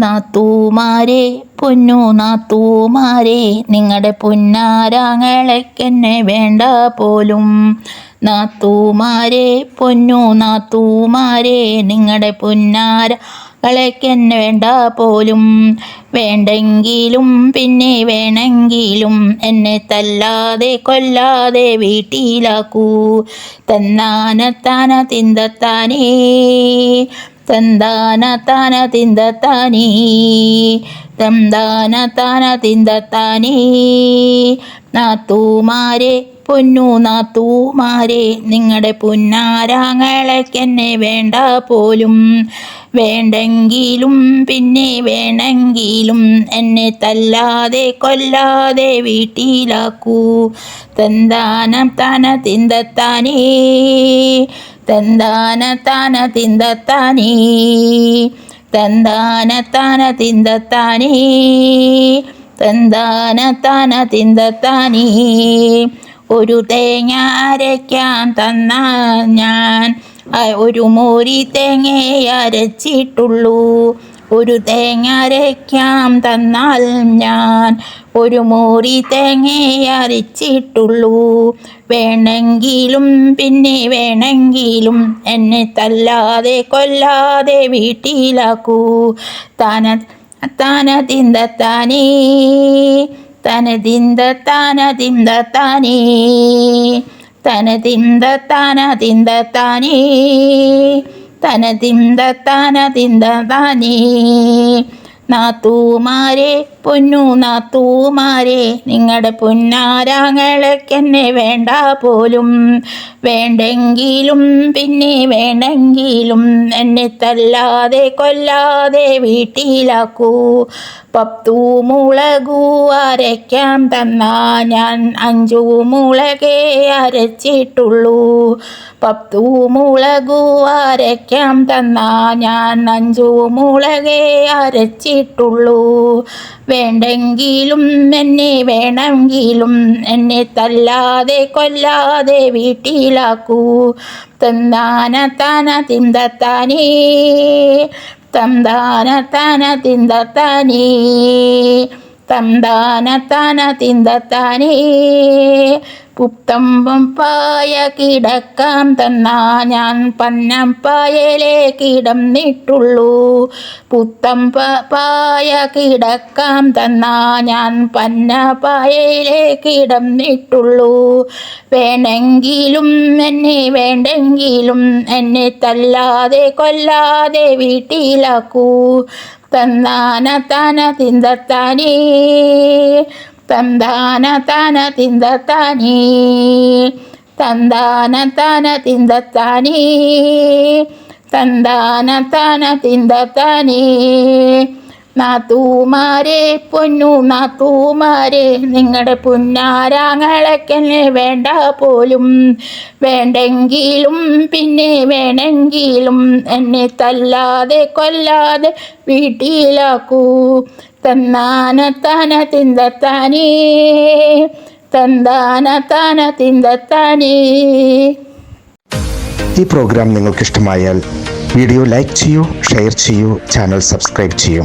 നാത്തൂമാരെ പൊന്നു നാത്തൂമാരെ നിങ്ങളുടെ പൊന്നാരാങ്ങളെക്കെന്നെ വേണ്ട പോലും. നാത്തൂമാരെ പൊന്നു നാത്തൂമാരെ നിങ്ങളുടെ പൊന്നാര കളയ്ക്കെന്നെ വേണ്ട പോലും. വേണ്ടെങ്കിലും പിന്നെ വേണമെങ്കിലും എന്നെ തല്ലാതെ കൊല്ലാതെ വീട്ടിലാക്കൂ. തന്നാനത്താന തിന്തത്താനേ തന്താന താന തിന്തത്താനേ തന്താന താന തിന്തത്താനേ നാത്തൂമാരെ പൊന്നു നാത്തൂമാരെ നിങ്ങളുടെ പുന്നാരാങ്ങളെക്കെന്നെ വേണ്ട പോലും. വേണ്ടെങ്കിലും പിന്നെ വേണമെങ്കിലും എന്നെ തല്ലാതെ കൊല്ലാതെ വീട്ടിലാക്കൂ. തന്താനം താന തിന്തത്താനേ തന്താന താന തിന്തത്താനേ. തന്താന താന തിന്തത്താനേ. തന്താന താന തിന്തത്താനേ. ഒരു തേങ്ങ അരയ്ക്കാൻ തന്ന ഞാൻ ഒരു മോരി തേങ്ങയെ അരച്ചിട്ടുള്ളൂ. ഒരു തേങ്ങരയ്ക്കാം തന്നാൽ ഞാൻ ഒരു മോരി തേങ്ങയെ അരച്ചിട്ടുള്ളൂ. വേണമെങ്കിലും പിന്നെ വേണമെങ്കിലും എന്നെ തല്ലാതെ കൊല്ലാതെ വീട്ടിലാക്കൂ. താന താന തിന്തത്താനേ തന തിന്ത താന. തിന്തത്താനേ തന തിന്ത താന നാത്തൂമാരെ പൊന്നു നാത്തൂമാരെ നിങ്ങളുടെ പൊന്നാരാങ്ങളൊക്കെന്നെ വേണ്ട പോലും. വേണ്ടെങ്കിലും പിന്നെ വേണമെങ്കിലും എന്നെ തല്ലാതെ കൊല്ലാതെ വീട്ടിലാക്കൂ. പത്തു മുളകൂ അരയ്ക്കാൻ തന്നാ ഞാൻ അഞ്ചു മുളകേ അരച്ചിട്ടുള്ളൂ. പത്തു മുളകൂ അരയ്ക്കാൻ തന്നാ ഞാൻ അഞ്ചു മുളകേ അരച്ചിട്ടുള്ളൂ വേണ്ടെങ്കിലും എന്നെ വേണമെങ്കിലും എന്നെ തല്ലാതെ കൊല്ലാതെ വീട്ടിലാക്കൂ. തന്നാന താന തിന്തത്താനേ തന്താന താന തിന്തത്താനേ. തന്താന താന തിന്തത്താനേ പുത്തമ്പം പായ കിടക്കാം തന്നാ ഞാൻ പന്നം പന്നപ്പായലേ കിടന്നിട്ടുള്ളൂ പുത്തം പായ കിടക്കാം തന്നാ ഞാൻ പന്ന പന്നപ്പായലേ കിടന്നിട്ടുള്ളൂ വേണമെങ്കിലും എന്നെ വേണ്ടെങ്കിലും എന്നെ തല്ലാതെ കൊല്ലാതെ വീട്ടിലാക്കൂ. തന്നാന താന തിന്തത്താനേ തന്താന താന തിന്തത്താനേ തന്താന താന തിന്തത്താനേ തന്താന താന തിന്തത്താനേ നാത്തൂമാരെ പൊന്നു നാത്തൂമാരെ നിങ്ങളുടെ പുന്നാരാങ്ങളൊക്കെ വേണ്ട പോലും. വേണ്ടെങ്കിലും പിന്നെ വേണമെങ്കിലും എന്നെ തല്ലാതെ കൊല്ലാതെ വീട്ടിലാക്കൂ. തന്നാന താന തിന്തത്താനേ തന്താന താന തിന്തത്താനേ. ഈ പ്രോഗ്രാം നിങ്ങൾക്ക് ഇഷ്ടമായാൽ വീഡിയോ ലൈക്ക് ചെയ്യൂ ഷെയർ ചെയ്യൂ ചാനൽ സബ്സ്ക്രൈബ് ചെയ്യൂ.